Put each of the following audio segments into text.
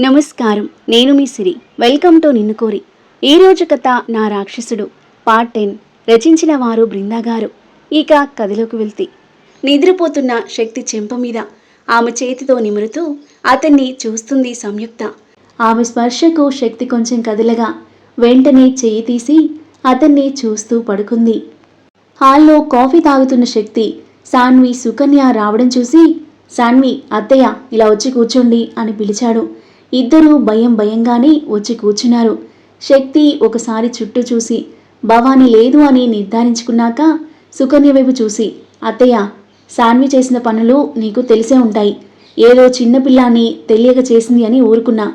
నమస్కారం. నేను మీ సిరి. Welcome to నిన్ను కోరి. ఈ రోజు కథ నా రాక్షసుడు పార్ట్ టెన్. రచించిన వారు బృందాగారు. ఇక కథలోకి వెళ్తే. నిద్రపోతున్న శక్తి చెంప మీద ఆమె చేతితో నిమురుతూ అతన్ని చూస్తుంది సంయుక్త. ఆమె స్పర్శకు శక్తి కొంచెం కదలగా వెంటనే చేయి తీసి అతన్ని చూస్తూ పడుకుంది. హాల్లో కాఫీ తాగుతున్న శక్తి సాన్వి సుకన్య రావడం చూసి సాన్వి అత్తయ్య ఇలా వచ్చి కూర్చోండి అని పిలిచాడు. ఇద్దరూ భయం భయంగానే వచ్చి కూర్చున్నారు. శక్తి ఒకసారి చుట్టూ చూసి భవాని లేదు అని నిర్ధారించుకున్నాక సుకన్య వైపు చూసి అత్తయ్య సాన్వి చేసిన పనులు నీకు తెలిసే ఉంటాయి. ఏదో చిన్నపిల్లాన్ని తెలియక చేసింది అని ఊరుకున్నా.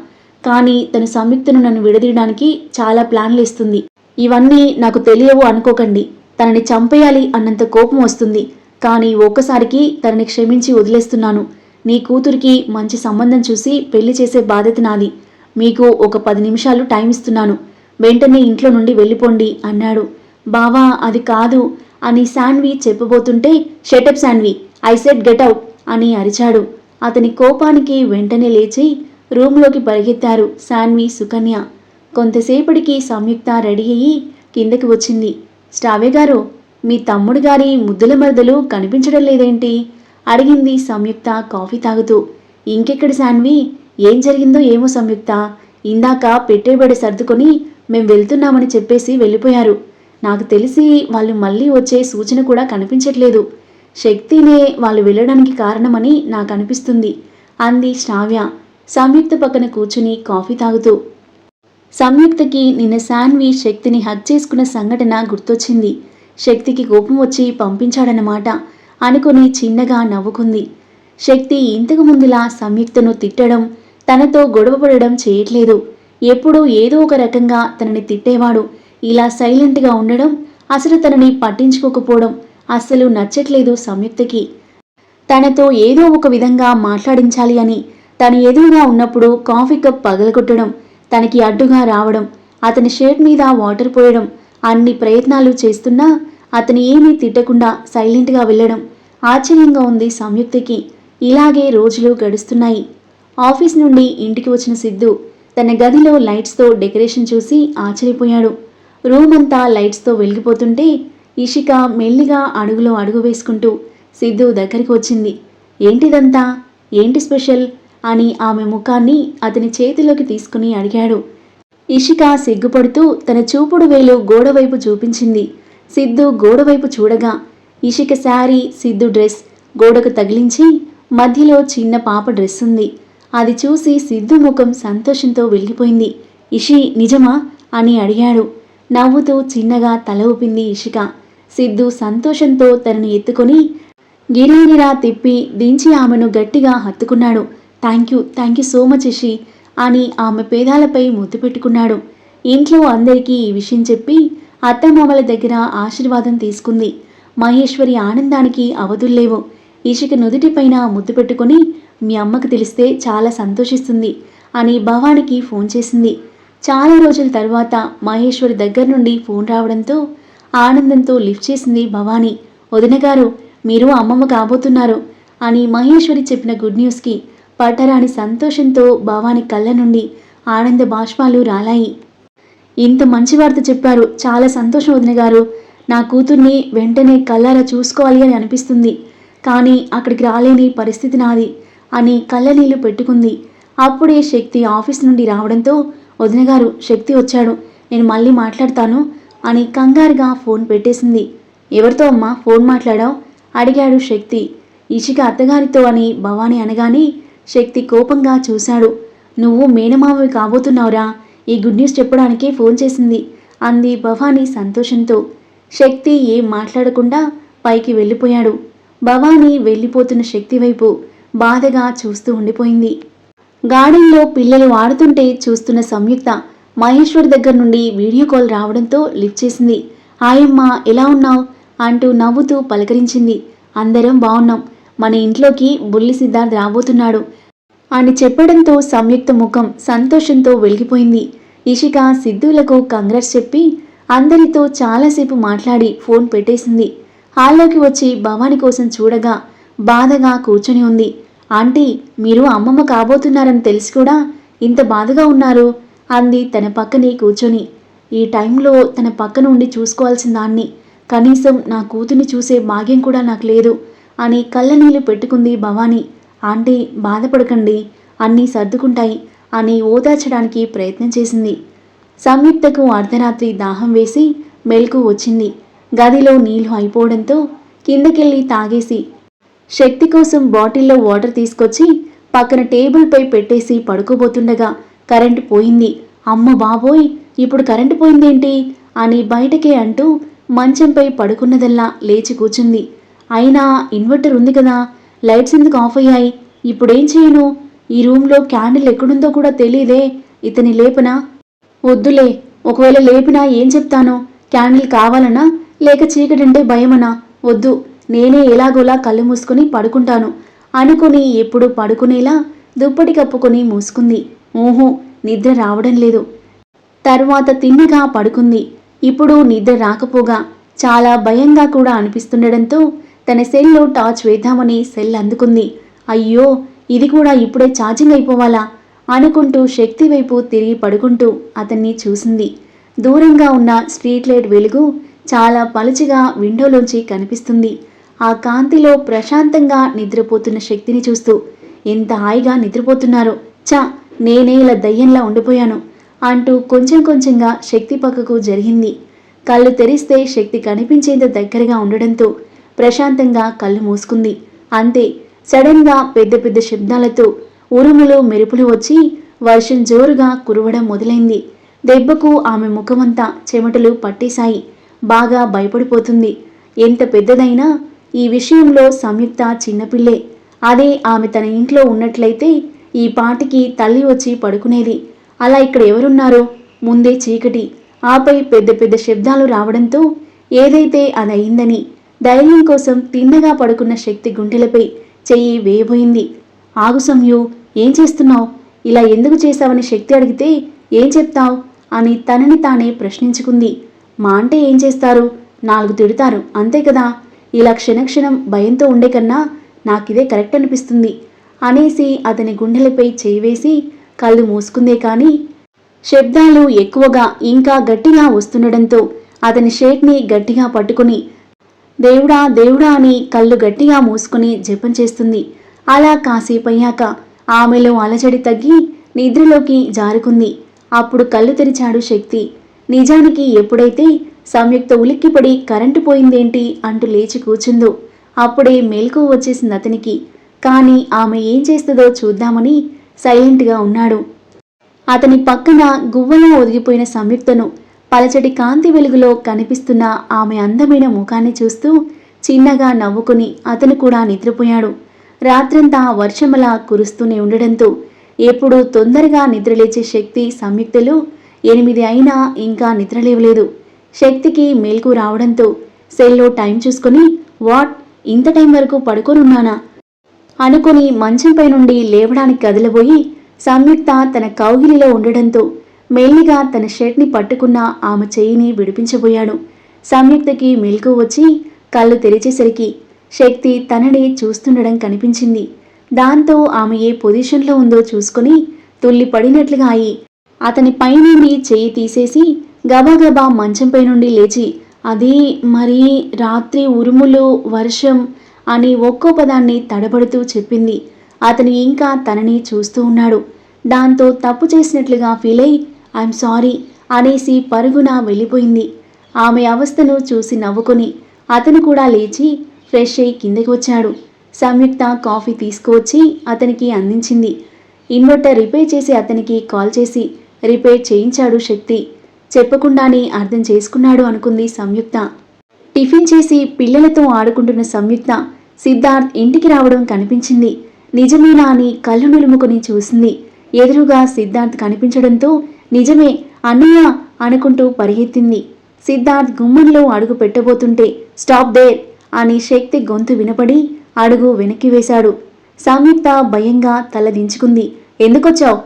కానీ తన సంయుక్తను నన్ను విడదీయడానికి చాలా ప్లాన్లు ఇస్తుంది. ఇవన్నీ నాకు తెలియవు అనుకోకండి. తనని చంపేయాలి అన్నంత కోపం వస్తుంది. కానీ ఒక్కసారికి తనని క్షమించి వదిలేస్తున్నాను. నీ కూతురికి మంచి సంబంధం చూసి పెళ్ళి చేసే బాధ్యత నాది. మీకు ఒక పది నిమిషాలు టైం ఇస్తున్నాను. వెంటనే ఇంట్లో నుండి వెళ్ళిపోండి అన్నాడు. బావా అది కాదు. అని Shanvi చెప్పబోతుంటే shut up Sanvi. I said get out అని అరిచాడు. అతని కోపానికి వెంటనే లేచి రూమ్లోకి పరిగెత్తారు శాన్వి సుకన్య. కొంతసేపటికి సంయుక్త రెడీ అయ్యి కిందకి వచ్చింది. స్టావే గారు మీ తమ్ముడు గారి ముద్దుల మరదలు కనిపించడం లేదేంటి? అడిగింది సంయుక్త కాఫీ తాగుతూ. ఇంకెక్కడ శాన్వి? ఏం జరిగిందో ఏమో సంయుక్త. ఇందాక పెట్టేబడి సర్దుకొని మేం వెళ్తున్నామని చెప్పేసి వెళ్ళిపోయారు. నాకు తెలిసి వాళ్ళు మళ్ళీ వచ్చే సూచన కూడా కనిపించట్లేదు. శక్తినే వాళ్ళు వెళ్ళడానికి కారణమని నాకు అనిపిస్తుంది అంది శ్రావ్య. సంయుక్త పక్కన కూర్చుని కాఫీ తాగుతూ. సంయుక్తకి నిన్న శాన్వి శక్తిని హక్ చేసుకున్న సంఘటన గుర్తొచ్చింది. శక్తికి కోపం వచ్చి పంపించాడన్నమాట. అనుకుని చిన్నగా నవ్వుకుంది. శక్తి ఇంతకు ముందులా సంయుక్తను తిట్టడం తనతో గొడవపడడం చేయట్లేదు. ఎప్పుడూ ఏదో ఒక రకంగా తనని తిట్టేవాడు. ఇలా సైలెంట్గా ఉండడం అసలు తనని పట్టించుకోకపోవడం అస్సలు నచ్చట్లేదు సంయుక్తకి. తనతో ఏదో ఒక విధంగా మాట్లాడించాలి అని తను ఎదురుగా ఉన్నప్పుడు కాఫీ కప్ పగలగొట్టడం తనకి అడ్డుగా రావడం అతని షర్ట్ మీద వాటర్ పోయడం అన్ని ప్రయత్నాలు చేస్తున్నా అతను ఏమీ తిట్టకుండా సైలెంట్గా వెళ్ళడం ఆశ్చర్యంగా ఉంది సంయుక్తకి. ఇలాగే రోజులు గడుస్తున్నాయి. ఆఫీస్ నుండి ఇంటికి వచ్చిన సిద్ధు తన గదిలో లైట్స్తో డెకరేషన్ చూసి ఆశ్చర్యపోయాడు. రూమ్ అంతా లైట్స్తో వెలిగిపోతుంటే ఇషిక మెల్లిగా అడుగులో అడుగు వేసుకుంటూ సిద్ధు దగ్గరికి వచ్చింది. ఏంటిదంతా? ఏంటి స్పెషల్? అని ఆమె ముఖాన్ని అతని చేతిలోకి తీసుకుని అడిగాడు. ఇషిక సిగ్గుపడుతూ తన చూపుడు వేలు గోడవైపు చూపించింది. సిద్ధు గోడవైపు చూడగా ఇషిక శారీ సిద్ధు డ్రెస్ గోడకు తగిలించి మధ్యలో చిన్న పాప డ్రెస్ ఉంది. అది చూసి సిద్ధు ముఖం సంతోషంతో వెలిగిపోయింది. ఇషి నిజమా? అని అడిగాడు. నవ్వుతూ చిన్నగా తల ఊపింది ఇషిక. సిద్ధు సంతోషంతో తనని ఎత్తుకొని గిరాగిరా తిప్పి దించి ఆమెను గట్టిగా హత్తుకున్నాడు. Thank you thank you so much Ishi అని ఆమె పేదాలపై ముద్దు పెట్టుకున్నాడు. ఇంట్లో అందరికీ ఈ విషయం చెప్పి అత్తమామల దగ్గర ఆశీర్వాదం తీసుకుంది. మహేశ్వరి ఆనందానికి అవధుల్లేవు. ఇషిక నుదుటిపైన ముద్దు పెట్టుకుని మీ అమ్మకు తెలిస్తే చాలా సంతోషిస్తుంది అని భవానికి ఫోన్ చేసింది. చాలా రోజుల తర్వాత మహేశ్వరి దగ్గర నుండి ఫోన్ రావడంతో ఆనందంతో లిఫ్ట్ చేసింది భవానీ. వదిన గారు మీరు అమ్మమ్మ కాబోతున్నారు అని మహేశ్వరి చెప్పిన గుడ్ న్యూస్కి పట్టరాని సంతోషంతో భవాని కళ్ళ నుండి ఆనంద బాష్పాలు రాలాయి. ఇంత మంచి వార్త చెప్పారు. చాలా సంతోషం వదిన గారు. నా కూతుర్ని వెంటనే కళ్ళారా చూసుకోవాలి అని అనిపిస్తుంది. కానీ అక్కడికి రాలేని పరిస్థితి నాది అని కళ్ళనీళ్ళు పెట్టుకుంది. అప్పుడే శక్తి ఆఫీస్ నుండి రావడంతో వదినగారు శక్తి వచ్చాడు నేను మళ్ళీ మాట్లాడతాను అని కంగారుగా ఫోన్ పెట్టేసింది. ఎవరితో అమ్మా? ఫోన్ మాట్లాడావు? అడిగాడు శక్తి. ఇషిక అత్తగారితో అని భవానీ అనగానే శక్తి కోపంగా చూశాడు. నువ్వు మేనమామవి కాబోతున్నావురా ఈ గుడ్ న్యూస్ చెప్పడానికే ఫోన్ చేసింది అంది భవానీ సంతోషంతో. శక్తి ఏం మాట్లాడకుండా పైకి వెళ్ళిపోయాడు. భవానీ వెళ్ళిపోతున్న శక్తి వైపు బాధగా చూస్తూ ఉండిపోయింది. గార్డెన్లో పిల్లలు ఆడుతుంటే చూస్తున్న సంయుక్త మహేశ్వర్ దగ్గర నుండి వీడియో కాల్ రావడంతో లిఫ్ట్ చేసింది. హాయమ్మ ఎలా ఉన్నావు? అంటూ నవ్వుతూ పలకరించింది. అందరం బాగున్నాం మన ఇంట్లోకి బుల్లి సిద్ధార్థ్ రాబోతున్నాడు అని చెప్పడంతో సంయుక్త ముఖం సంతోషంతో వెలిగిపోయింది. ఇషిక సిద్ధులకు కంగ్రెస్ చెప్పి అందరితో చాలాసేపు మాట్లాడి ఫోన్ పెట్టేసింది. హాల్లోకి వచ్చి భవాని కోసం చూడగా బాధగా కూర్చొని ఉంది. ఆంటీ మీరు అమ్మమ్మ కాబోతున్నారని తెలిసి కూడా ఇంత బాధగా ఉన్నారు అంది తన పక్కనే కూర్చొని. ఈ టైంలో తన పక్కన ఉండి చూసుకోవాల్సిన దాన్ని. కనీసం నా కూతుని చూసే భాగ్యం కూడా నాకు లేదు అని కళ్ళనీళ్ళు పెట్టుకుంది భవాని. ఆంటీ బాధపడకండి. అన్నీ సర్దుకుంటాయి అని ఓదార్చడానికి ప్రయత్నం చేసింది. సంయుక్తకు అర్ధరాత్రి దాహం వేసి మెలకు వచ్చింది. గదిలో నీళ్ళు అయిపోవడంతో కిందకెళ్ళి తాగేసి శక్తి కోసం బాటిల్లో వాటర్ తీసుకొచ్చి పక్కన టేబుల్పై పెట్టేసి పడుకోబోతుండగా కరెంటు పోయింది. అమ్మ బాబోయ్ ఇప్పుడు కరెంటు పోయిందేంటి? అని బయటకే అంటూ మంచంపై పడుకున్నదల్లా లేచి కూర్చుంది. అయినా ఇన్వర్టర్ ఉంది కదా లైట్స్ ఎందుకు ఆఫ్ అయ్యాయి? ఇప్పుడేం చేయను? ఈ రూమ్లో క్యాండిల్ ఎక్కడుందో కూడా తెలియదే. ఇతని లేపనా వద్దులే ఒకవేళ లేపినా ఏం చెప్తాను? క్యాండిల్ కావాలనా? లేక చీకటంటే భయమనా? వద్దు నేనే ఎలాగోలా కళ్ళు మూసుకొని పడుకుంటాను. అనుకుని ఎప్పుడు పడుకునేలా దుప్పటి కప్పుకొని మూసుకుంది. ఊహో నిద్ర రావడం లేదు. తరువాత తిన్నగా పడుకుంది. ఇప్పుడు నిద్ర రాకపోగా చాలా భయంగా కూడా అనిపిస్తుండడంతో తన సెల్లో టార్చ్ వేద్దామని సెల్ అందుకుంది. అయ్యో ఇది కూడా ఇప్పుడే ఛార్జింగ్ అయిపోవాలా? అనుకుంటూ శక్తి వైపు తిరిగి పడుకుంటూ అతన్ని చూసింది. దూరంగా ఉన్న స్ట్రీట్ లైట్ వెలుగు చాలా పలుచగా విండోలోంచి కనిపిస్తుంది. ఆ కాంతిలో ప్రశాంతంగా నిద్రపోతున్న శక్తిని చూస్తూ ఎంత హాయిగా నిద్రపోతున్నారో! చా నేనే ఇలా దయ్యంలా ఉండిపోయాను అంటూ కొంచెం కొంచెంగా శక్తి పక్కకు జరిగింది. కళ్ళు తెరిస్తే శక్తి కనిపించేంత దగ్గరగా ఉండడంతో ప్రశాంతంగా కళ్ళు మూసుకుంది. అంతే సడన్గా పెద్ద పెద్ద శబ్దాలతో ఉరుములు మెరుపులు వచ్చి వర్షం జోరుగా కురవడం మొదలైంది. దెబ్బకు ఆమె ముఖమంతా చెమటలు పట్టేశాయి. బాగా భయపడిపోతుంది. ఎంత పెద్దదైనా ఈ విషయంలో సంయుక్త చిన్నపిల్లే. అదే ఆమె తన ఇంట్లో ఉన్నట్లయితే ఈ పాటికి తల్లి వచ్చి పడుకునేది. అలా ఇక్కడ ఎవరున్నారో? ముందే చీకటి. ఆపై పెద్ద పెద్ద శబ్దాలు రావడంతో ఏదైతే అది అయిందని ధైర్యం కోసం తిన్నగా పడుకున్న శక్తి గుండెలపై చెయ్యి వేయబోయింది. ఆగు సంయు ఏం చేస్తున్నావు? ఇలా ఎందుకు చేశావని శక్తి అడిగితే ఏం చెప్తావు? అని తనని తానే ప్రశ్నించుకుంది. మా అంటే ఏం చేస్తారు? నాలుగు తిడతారు అంతే కదా? ఇలా క్షణక్షణం భయంతో ఉండే కన్నా నాకిదే కరెక్ట్ అనిపిస్తుంది అనేసి అతని గుండెలపై చేయివేసి కళ్ళు మూసుకుందే కానీ శబ్దాలు ఎక్కువగా ఇంకా గట్టిగా వస్తుండడంతో అతని షేట్ని గట్టిగా పట్టుకుని దేవుడా దేవుడా అని కళ్ళు గట్టిగా మూసుకుని జపం చేస్తుంది. అలా కాసేపయ్యాక ఆమెలో అలజడి తగ్గి నిద్రలోకి జారుకుంది. అప్పుడు కళ్ళు తెరిచాడు శక్తి. నిజానికి ఎప్పుడైతే సంయుక్త ఉలిక్కిపడి కరెంటు పోయిందేంటి అంటూ లేచి కూర్చుందో. అప్పుడే మేల్కు వచ్చేసింది అతనికి. కానీ ఆమె ఏం చేస్తుందో చూద్దామని సైలెంట్గా ఉన్నాడు. అతని పక్కన గువ్వలా ఒదిగిపోయిన సంయుక్తను పలచటి కాంతి వెలుగులో కనిపిస్తున్న ఆమె అందమైన ముఖాన్ని చూస్తూ చిన్నగా నవ్వుకుని అతను కూడా నిద్రపోయాడు. రాత్రంతా వర్షమలా కురుస్తూనే ఉండడంతో ఎప్పుడు తొందరగా నిద్రలేచే శక్తి సంయుక్తలు ఎనిమిది అయినా ఇంకా నిద్రలేవలేదు. శక్తికి మేల్కు రావడంతో సెల్లో టైం చూసుకొని వాట్? ఇంత టైం వరకు పడుకోనున్నానా? అనుకుని మంచంపై నుండి లేవడానికి కదలబోయి సంయుక్త తన కౌగిలిలో ఉండడంతో మెల్లిగా తన షర్ట్ని పట్టుకున్న ఆమె చెయ్యిని విడిపించబోయాడు. సంయుక్తకి మెలకు వచ్చి కళ్ళు తెరిచేసరికి శక్తి తననే చూస్తుండడం కనిపించింది. దాంతో ఆమె ఏ పొజిషన్లో ఉందో చూసుకుని తుల్లి పడినట్లుగా అయి అతని పైనుండి చెయ్యి తీసేసి గబాగబా మంచంపై నుండి లేచి అది మరి రాత్రి ఉరుములు వర్షం అని ఒక్కో పదాన్ని తడబడుతూ చెప్పింది. అతను ఇంకా తనని చూస్తూ ఉన్నాడు. దాంతో తప్పు చేసినట్లుగా ఫీల్ అయి ఐఎమ్ సారీ అనేసి పరుగున వెళ్ళిపోయింది. ఆమె అవస్థను చూసి నవ్వుకొని అతను కూడా లేచి ఫ్రెష్ అయి కిందకి వచ్చాడు. సంయుక్త కాఫీ తీసుకువచ్చి అతనికి అందించింది. ఇన్వర్టర్ రిపేర్ చేసి అతనికి కాల్ చేసి రిపేర్ చేయించాడు శక్తి. చెప్పకుండానే అర్థం చేసుకున్నాడు అనుకుంది సంయుక్త. టిఫిన్ చేసి పిల్లలతో ఆడుకుంటున్న సంయుక్త సిద్ధార్థ్ ఇంటికి రావడం కనిపించింది. నిజమేనా అని కళ్ళు నిలుముకొని చూసింది. ఎదురుగా సిద్ధార్థ్ కనిపించడంతో నిజమే అన్నయ్య అనుకుంటూ పరిగెత్తింది. సిద్ధార్థ్ గుమ్మంలో అడుగు పెట్టబోతుంటే స్టాప్ దేర్ అని శక్తి గొంతు వినపడి అడుగు వెనక్కి వేశాడు. సంయుక్త భయంగా తల దించుకుంది. ఎందుకొచ్చావు?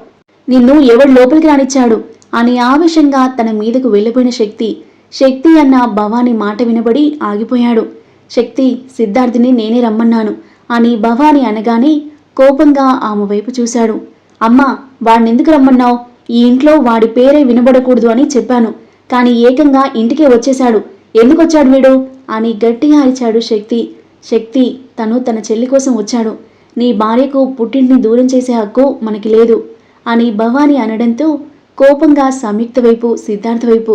నిన్ను ఎవడు లోపలికి రానిచ్చాడు? అని ఆవేశంగా తన మీదకు వెళ్ళిపోయిన శక్తి. శక్తి అన్న భవాని మాట వినబడి ఆగిపోయాడు. శక్తి సిద్ధార్థిని నేనే రమ్మన్నాను అని భవాని అనగానే కోపంగా ఆమె వైపు చూశాడు. అమ్మా వాడినెందుకు రమ్మన్నావు? ఈ ఇంట్లో వాడి పేరే వినబడకూడదు అని చెప్పాను. కానీ ఏకంగా ఇంటికే వచ్చేశాడు. ఎందుకు వచ్చాడు వీడు? అని గట్టిగా అరిచాడు శక్తి. శక్తి తను తన చెల్లి కోసం వచ్చాడు. నీ భార్యకు పుట్టింటిని దూరం చేసే హక్కు మనకి లేదు అని భవాని అనడంతో కోపంగా సంయుక్త వైపు సిద్ధార్థ వైపు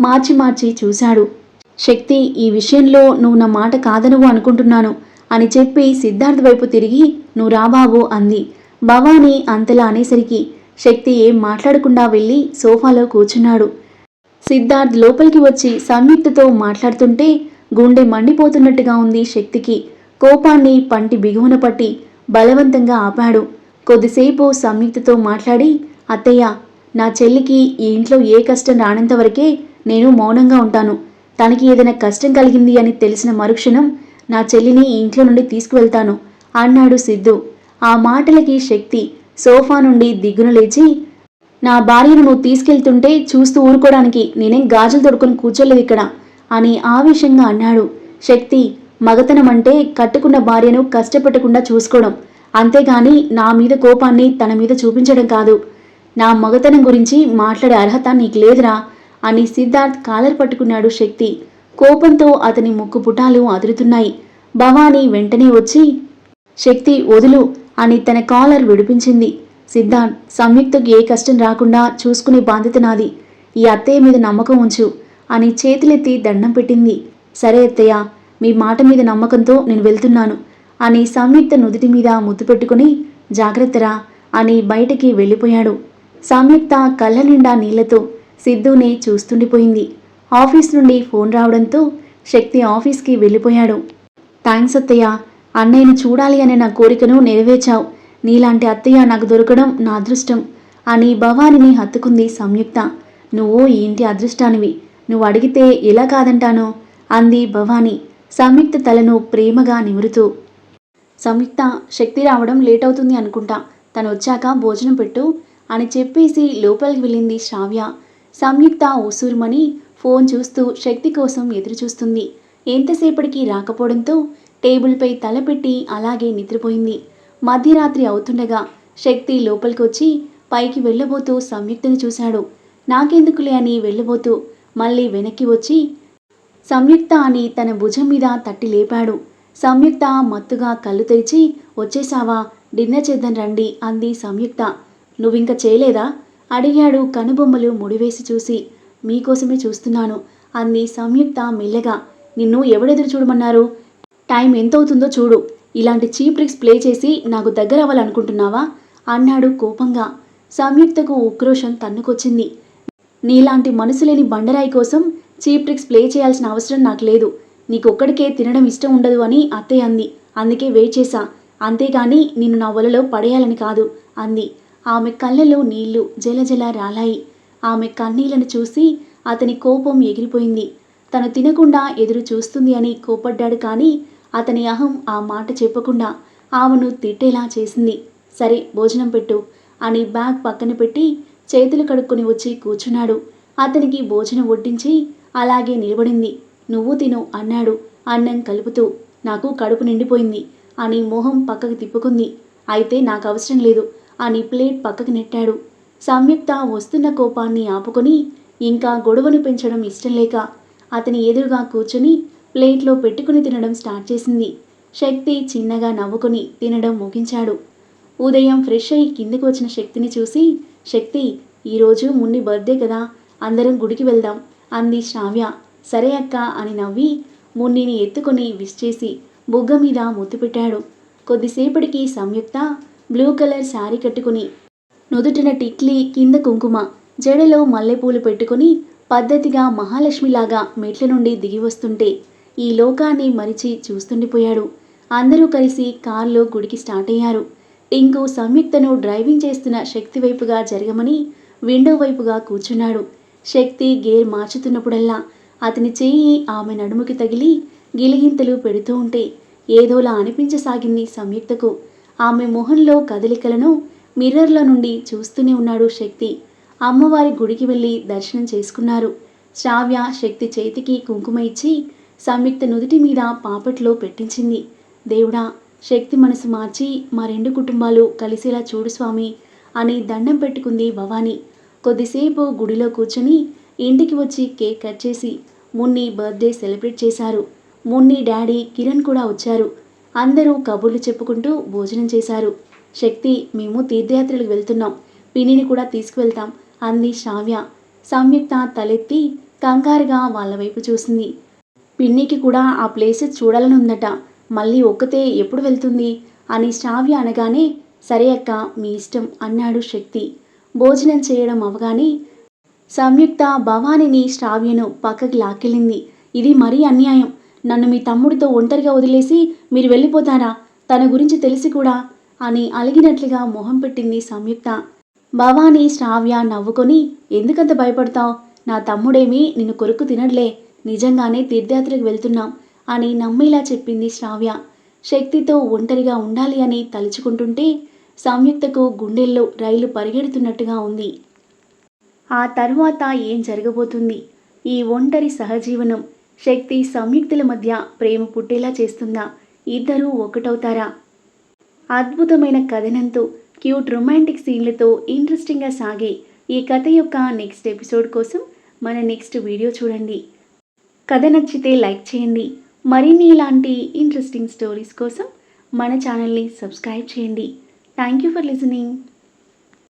మార్చి మార్చి చూశాడు. శక్తి ఈ విషయంలో నువ్వు నా మాట కాదనువు అనుకుంటున్నాను అని చెప్పి సిద్ధార్థ్ వైపు తిరిగి నువ్వు రాబాబు అంది. భవాని అంతలా అనేసరికి శక్తి ఏం మాట్లాడకుండా వెళ్ళి సోఫాలో కూర్చున్నాడు. సిద్ధార్థ్ లోపలికి వచ్చి సంయుక్తతో మాట్లాడుతుంటే గుండె మండిపోతున్నట్టుగా ఉంది శక్తికి. కోపాన్ని పంటి బిగువున పట్టి బలవంతంగా ఆపాడు. కొద్దిసేపు సంయుక్తతో మాట్లాడి అత్తయ్య నా చెల్లికి ఈ ఇంట్లో ఏ కష్టం రానంత వరకే నేను మౌనంగా ఉంటాను. తనకి ఏదైనా కష్టం కలిగింది అని తెలిసిన మరుక్షణం నా చెల్లిని ఈ ఇంట్లో నుండి తీసుకువెళ్తాను అన్నాడు సిద్ధు. ఆ మాటలకి శక్తి సోఫా నుండి దిగున లేచి నా భార్యను నువ్వు తీసుకెళ్తుంటే చూస్తూ ఊరుకోవడానికి నేనేం గాజులు తొడుకుని కూర్చోలేదు ఇక్కడ అని ఆవేశంగా అన్నాడు. శక్తి మగతనం అంటే కట్టుకున్న భార్యను కష్టపెట్టకుండా చూసుకోవడం. అంతేగాని నా మీద కోపాన్ని తన మీద చూపించడం కాదు. నా మగతనం గురించి మాట్లాడే అర్హత నీకు లేదురా అని సిద్ధార్థ్ కాలర్ పట్టుకున్నాడు శక్తి. కోపంతో అతని ముక్కు పుటాలు అదురుతున్నాయి. భవానీ వెంటనే వచ్చి శక్తి వదులు అని తన కాలర్ విడిపించింది. సిద్ధార్థ్ సంయుక్తకు ఏ కష్టం రాకుండా చూసుకునే బాధ్యత నాది. ఈ అత్తయ్య మీద నమ్మకం ఉంచు అని చేతులెత్తి దండం పెట్టింది. సరే అత్తయ్య మీ మాట మీద నమ్మకంతో నేను వెళ్తున్నాను అని సంయుక్త నుదుటి మీద ముద్దు పెట్టుకుని జాగ్రత్తరా అని బయటికి వెళ్ళిపోయాడు. సంయుక్త కళ్ళ నిండా నీళ్ళతో సిద్ధుని చూస్తుండిపోయింది. ఆఫీస్ నుండి ఫోన్ రావడంతో శక్తి ఆఫీస్కి వెళ్ళిపోయాడు. థ్యాంక్స్ అత్తయ్య అన్నయ్యను చూడాలి అనే నా కోరికను నెరవేర్చావు. నీలాంటి అత్తయ్య నాకు దొరకడం నా అదృష్టం. అని భవానిని హత్తుకుంది సంయుక్త. నువ్వు ఈ ఇంటి అదృష్టానివి. నువ్వు అడిగితే ఎలా కాదంటాను? అంది భవాని. సంయుక్త తలను ప్రేమగా నిమురుతూ. సంయుక్త శక్తి రావడం లేట్ అవుతుంది అనుకుంటా. తను వచ్చాక భోజనం పెట్టు అని చెప్పేసి లోపలికి వెళ్ళింది శ్రావ్య. సంయుక్త ఉసూరుమని ఫోన్ చూస్తూ శక్తి కోసం ఎదురుచూస్తుంది. ఎంతసేపటికి రాకపోవడంతో టేబుల్పై తలపెట్టి అలాగే నిద్రపోయింది. మధ్యరాత్రి అవుతుండగా శక్తి లోపలికొచ్చి పైకి వెళ్ళబోతూ సంయుక్తని చూశాడు. నాకెందుకులే అని వెళ్ళబోతూ మళ్ళీ వెనక్కి వచ్చి సంయుక్త అని తన భుజం మీద తట్టి లేపాడు. సంయుక్త మత్తుగా కళ్ళు తెరిచి వచ్చేసావా డిన్నర్ చేద్దాం రండి అంది సంయుక్త. నువ్వింక చేయలేదా? అడిగాడు కనుబొమ్మలు ముడివేసి చూసి. మీకోసమే చూస్తున్నాను అంది సంయుక్త మెల్లగా. నిన్ను ఎవడెదురు చూడమన్నారు? టైం ఎంత అవుతుందో చూడు ఇలాంటి చీప్ ట్రిక్స్ ప్లే చేసి నాకు దగ్గర అవ్వాలనుకుంటున్నావా? అన్నాడు కోపంగా. సంయుక్తకు ఉక్రోషం తన్నుకొచ్చింది. నీలాంటి మనసు లేని బండరాయి కోసం చీప్ ట్రిక్స్ ప్లే చేయాల్సిన అవసరం నాకు లేదు. నీకొక్కడికే తినడం ఇష్టం ఉండదు అని అత్తయ్య అంది. అందుకే వెయిట్ చేశా. అంతేగాని నిన్ను నా వలలో పడేయాలని కాదు అంది. ఆమె కళ్ళలో నీళ్ళు జలజల రాలాయి. ఆమె కన్నీళ్ళను చూసి అతని కోపం ఎగిరిపోయింది. తను తినకుండా ఎదురు చూస్తుంది అని కోపడ్డాడు కానీ అతని అహం ఆ మాట చెప్పకుండా ఆమెను తిట్టేలా చేసింది. సరే భోజనం పెట్టు అని బ్యాగ్ పక్కన పెట్టి చేతులు కడుక్కొని వచ్చి కూర్చున్నాడు. అతనికి భోజనం వడ్డించి అలాగే నిలబడింది. నువ్వు తిను అన్నాడు. అన్నం కలుపుతూ నాకు కడుపు నిండిపోయింది అని మొహం పక్కకు తిప్పుకుంది. అయితే నాకు అవసరం లేదు అని ప్లేట్ పక్కకి నెట్టాడు. సంయుక్త వస్తున్న కోపాన్ని ఆపుకొని ఇంకా గొడవను పెంచడం ఇష్టం లేక అతని ఎదురుగా కూర్చుని ప్లేట్లో పెట్టుకుని తినడం స్టార్ట్ చేసింది. శక్తి చిన్నగా నవ్వుకుని తినడం ముగించాడు. ఉదయం ఫ్రెష్ అయ్యి కిందకు వచ్చిన శక్తిని చూసి శక్తి ఈరోజు మున్ని బర్త్డే కదా అందరం గుడికి వెళ్దాం అంది శ్రావ్య. సరే అక్క అని నవ్వి మున్నిని ఎత్తుకొని విష్ చేసి బుగ్గ మీద ముద్దు పెట్టాడు. కొద్దిసేపటికి సంయుక్త బ్లూ కలర్ శారీ కట్టుకుని నుదుటిన టిక్లీ కింద కుంకుమ జడలో మల్లెపూలు పెట్టుకుని పద్ధతిగా మహాలక్ష్మిలాగా మెట్ల నుండి దిగి వస్తుంటే ఈ లోకాన్ని మరిచి చూస్తుండిపోయాడు. అందరూ కలిసి కారులో గుడికి స్టార్ట్ అయ్యారు. టింకు సంయుక్తను డ్రైవింగ్ చేస్తున్న శక్తి వైపుగా జరగమని విండో వైపుగా కూర్చున్నాడు. శక్తి గేర్ మార్చుతున్నప్పుడల్లా అతని చేయి ఆమె నడుముకి తగిలి గిలిగింతలు పెడుతూ ఉంటే ఏదోలా అనిపించసాగింది సంయుక్తకు. ఆమె మొహంలో కదలికలను మిర్రర్లో నుండి చూస్తూనే ఉన్నాడు శక్తి. అమ్మవారి గుడికి వెళ్ళి దర్శనం చేసుకున్నారు. శ్రావ్య శక్తి చేతికి కుంకుమ ఇచ్చి సంయుక్త నుదుటి మీద పాపట్లో పెట్టించింది. దేవుడా శక్తి మనసు మార్చి మా రెండు కుటుంబాలు కలిసేలా చూడు స్వామి అని దండం పెట్టుకుంది భవానీ. కొద్దిసేపు గుడిలో కూర్చొని ఇంటికి వచ్చి కేక్ కట్ చేసి మున్ని బర్త్డే సెలబ్రేట్ చేశారు. మున్ని డాడీ కిరణ్ కూడా వచ్చారు. అందరూ కబుర్లు చెప్పుకుంటూ భోజనం చేశారు. శక్తి మేము తీర్థయాత్రలకు వెళ్తున్నాం. పిన్నిని కూడా తీసుకువెళ్తాం అంది శ్రావ్య. సంయుక్త తలెత్తి కంగారుగా వాళ్ళ వైపు చూసింది. పిన్నికి కూడా ఆ ప్లేసెస్ చూడాలని ఉందట మళ్ళీ ఒక్కతే ఎప్పుడు వెళ్తుంది? అని శ్రావ్య అనగానే సరే అక్క మీ ఇష్టం అన్నాడు శక్తి. భోజనం చేయడం అవగానే సంయుక్త భవానిని శ్రావ్యను పక్కకి లాక్కెళ్ళింది. ఇది మరీ అన్యాయం. నన్ను మీ తమ్ముడితో ఒంటరిగా వదిలేసి మీరు వెళ్ళిపోతారా? తన గురించి తెలిసి కూడా అని అలిగినట్లుగా మొహం పెట్టింది సంయుక్త. భవానీ శ్రావ్య నవ్వుకొని ఎందుకంత భయపడతావు? నా తమ్ముడేమీ నిన్ను కొరుకు తినడులే నిజంగానే తీర్థయాత్రకు వెళ్తున్నాం అని నమ్మేలా చెప్పింది శ్రావ్య. శక్తితో ఒంటరిగా ఉండాలి అని తలుచుకుంటుంటే సంయుక్తకు గుండెల్లో రైలు పరిగెడుతున్నట్టుగా ఉంది. ఆ తరువాత ఏం జరగబోతుంది? ఈ ఒంటరి సహజీవనం శక్తి సంయుక్తుల మధ్య ప్రేమ పుట్టేలా చేస్తుందా? ఇద్దరూ ఒకటవుతారా? అద్భుతమైన కథనంతో క్యూట్ రొమాంటిక్ సీన్లతో ఇంట్రెస్టింగ్గా సాగే ఈ కథ యొక్క నెక్స్ట్ ఎపిసోడ్ కోసం మన నెక్స్ట్ వీడియో చూడండి. కథ నచ్చితే లైక్ చేయండి. మరిన్ని ఇలాంటి ఇంట్రెస్టింగ్ స్టోరీస్ కోసం మన ఛానల్ని సబ్స్క్రైబ్ చేయండి. Thank you for listening